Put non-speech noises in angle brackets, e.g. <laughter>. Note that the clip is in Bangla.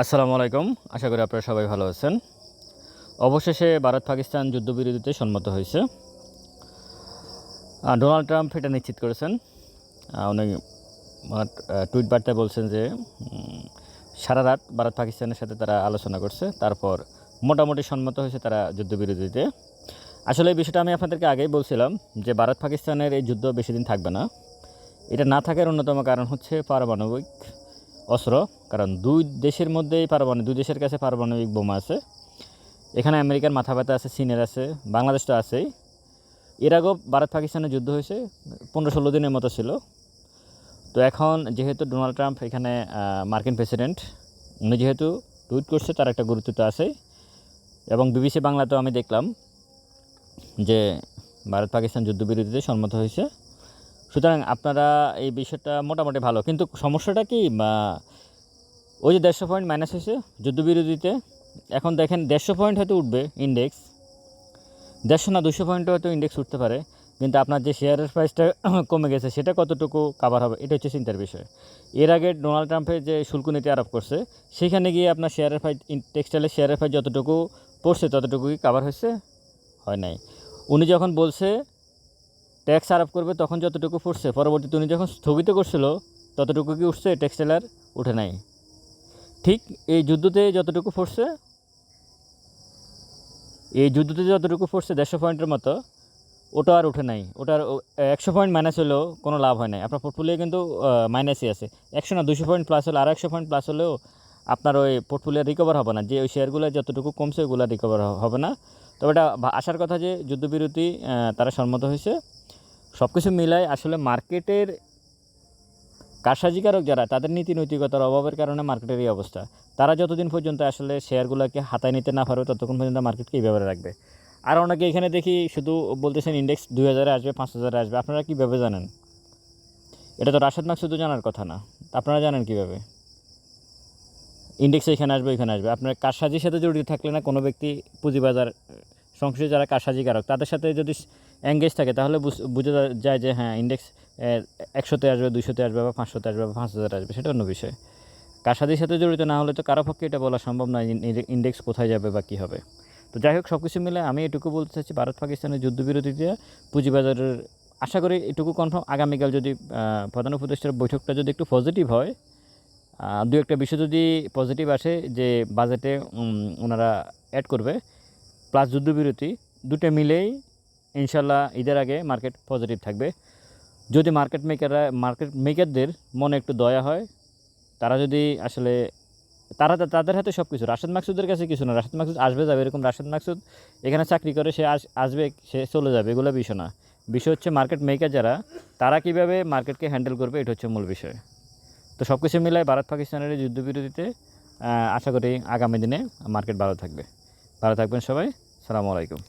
আসসালামু আলাইকুম। আশা করি আপনারা সবাই ভালো আছেন। অবশেষে ভারত পাকিস্তান যুদ্ধবিরতিতে সম্মত হয়েছে। ডোনাল্ড ট্রাম্প এটা নিশ্চিত করেছেন। উনি টুইট বার্তায় বলছেন যে সারা রাত ভারত পাকিস্তানের সাথে তারা আলোচনা করছে। তারপর মোটামুটি সম্মত হয়েছে তারা যুদ্ধবিরতিতে। আসলে এই বিষয়টা আমি আপনাদেরকে আগেই বলছিলাম যে, ভারত পাকিস্তানের এই যুদ্ধ বেশি দিন থাকবে না। এটা না থাকার অন্যতম কারণ হচ্ছে পারমাণবিক অস্ত্র, কারণ দুই দেশের মধ্যেই পারমাণবিক, দুই দেশের কাছে পারমাণবিক বোমা আছে। এখানে আমেরিকার মাথা ব্যথা আছে, চীনের আছে, বাংলাদেশ তো আছেই। এর আগেও ভারত পাকিস্তানের যুদ্ধ হয়েছে, পনেরো ষোলো দিনের মতো ছিল। তো এখন যেহেতু ডোনাল্ড ট্রাম্প এখানে মার্কিন প্রেসিডেন্ট, উনি যেহেতু টুইট করছে, তার একটা গুরুত্ব তো আছে এবং বিবিসি বাংলাতেও আমি দেখলাম যে ভারত পাকিস্তান যুদ্ধবিরতিতে সম্মত হয়েছে। সুতরাং আপনারা এই বিষয়টা মোটামুটি ভালো। কিন্তু সমস্যাটা কি ওই যে দেড়শো পয়েন্ট মাইনাস হয়েছে যুদ্ধবিরোধীতে এখন দেখেন দেড়শো পয়েন্ট হয়তো উঠবে ইন্ডেক্স দেড়শো না দুশো পয়েন্টও হয়তো ইন্ডেক্স উঠতে পারে, কিন্তু আপনার যে শেয়ারের প্রাইসটা <coughs> কমে গেছে, সেটা কতটুকু কাভার হবে, এটা হচ্ছে চিন্তার বিষয়। এর আগে ডোনাল্ড ট্রাম্পের যে শুল্ক নীতি আরোপ করছে, সেখানে গিয়ে আপনার শেয়ারের প্রাইস টেক্সটাইলের শেয়ারের প্রাইস যতটুকু পড়ছে, ততটুকুই কাভার হয়েছে, হয় নাই। উনি যখন বলছে ট্যাক্স আরোপ করবে, তখন যতটুকু পড়ছে পরবর্তীতে উনি যখন স্থগিত করছিল, ততটুকু কি উঠছে? টেক্সটাইলার উঠে নাই। ঠিক এই যুদ্ধতে যতটুকু পড়ছে এই যুদ্ধতে যতটুকু পড়ছে দেড়শো পয়েন্টের মতো, ওটা আর উঠে নাই। ওটার একশো পয়েন্ট মাইনাস হলেও কোনো লাভ হয় নাই। আপনার পোর্টফোলিও কিন্তু মাইনাসই আছে। একশো না দুশো পয়েন্ট প্লাস হলে আর একশো পয়েন্ট প্লাস হলেও আপনার ওই পোর্টফোলিও রিকভার হবে না। যে ওই শেয়ারগুলো যতটুকু কমছে, ওগুলো রিকভার হবে না। তবে এটা আসার কথা যে যুদ্ধবিরতি তারা সম্মত হয়েছে। সব কিছু মিলায় আসলে মার্কেটের কারসাজিকারক যারা, তাদের নীতি নৈতিকতার অভাবের কারণে মার্কেটের এই অবস্থা। তারা যতদিন পর্যন্ত আসলে শেয়ারগুলোকে হাতায় নিতে না পারবে, ততক্ষণ পর্যন্ত মার্কেটকে এইভাবে রাখবে। আর অনেকে এখানে দেখি শুধু বলতেছেন ইন্ডেক্স দুই হাজারে আসবে, পাঁচ হাজারে আসবে। আপনারা কীভাবে জানেন? এটা তো রাশেদ মাক শুধু জানার কথা না। আপনারা জানেন কীভাবে? ইন্ডেক্স এখানে আসবে এখানে আসবে। আপনার কারসাজির সাথে জড়িত থাকলে না কোনো ব্যক্তি পুঁজিবাজার, সংশ্লিষ্ট যারা কারসাজিকারক, তাদের সাথে যদি এঙ্গেজ থাকে, তাহলে বুঝ- যায় যে হ্যাঁ ইন্ডেক্স একশোতে আসবে দুশোতে আসবে বা পাঁচশোতে আসবে বা পাঁচ হাজার আসবে, সেটা অন্য বিষয়। কারসাজির সাথে জড়িত না হলে তো কারও পক্ষে এটা বলা সম্ভব নয় ইন্ডেক্স কোথায় যাবে বা কী হবে। তো যাই হোক সব কিছু মিলে আমি এটুকু বলতে চাচ্ছি, ভারত পাকিস্তানের যুদ্ধবিরতিতে পুঁজিবাজারের, আশা করি এটুকু কনফার্ম আগামীকাল যদি প্রধান উপদেষ্টার বৈঠকটা যদি একটু পজিটিভ হয় দু একটা বিষয় যদি পজিটিভ আসে যে বাজেটে ওনারা অ্যাড করবে প্লাস যুদ্ধবিরতি, দুটো মিলেই ইনশাল্লাহ ঈদের আগে মার্কেট পজিটিভ থাকবে। যদি মার্কেট মেকাররা মার্কেট মেকারদের মনে একটু দয়া হয়, তারা যদি আসলে, তারা তাদের হাতে সব কিছু রাশেদ মাকসুদের কাছে কিছু না, রাশেদ মাকসুদ আসবে যাবে এরকম রাশেদ মাকসুদ এখানে চাকরি করে, সে আস, আসবে, সে চলে যাবে, এগুলো বিষয় না। বিষয় হচ্ছে মার্কেট মেকার যারা, তারা কীভাবে মার্কেটকে হ্যান্ডেল করবে, এটা হচ্ছে মূল বিষয়। তো সব কিছু মিলায় ভারত পাকিস্তানের যুদ্ধবিরতিতে আশা করি আগামী দিনে মার্কেট ভালো থাকবে। ভালো থাকবেন সবাই, সালামু আলাইকুম।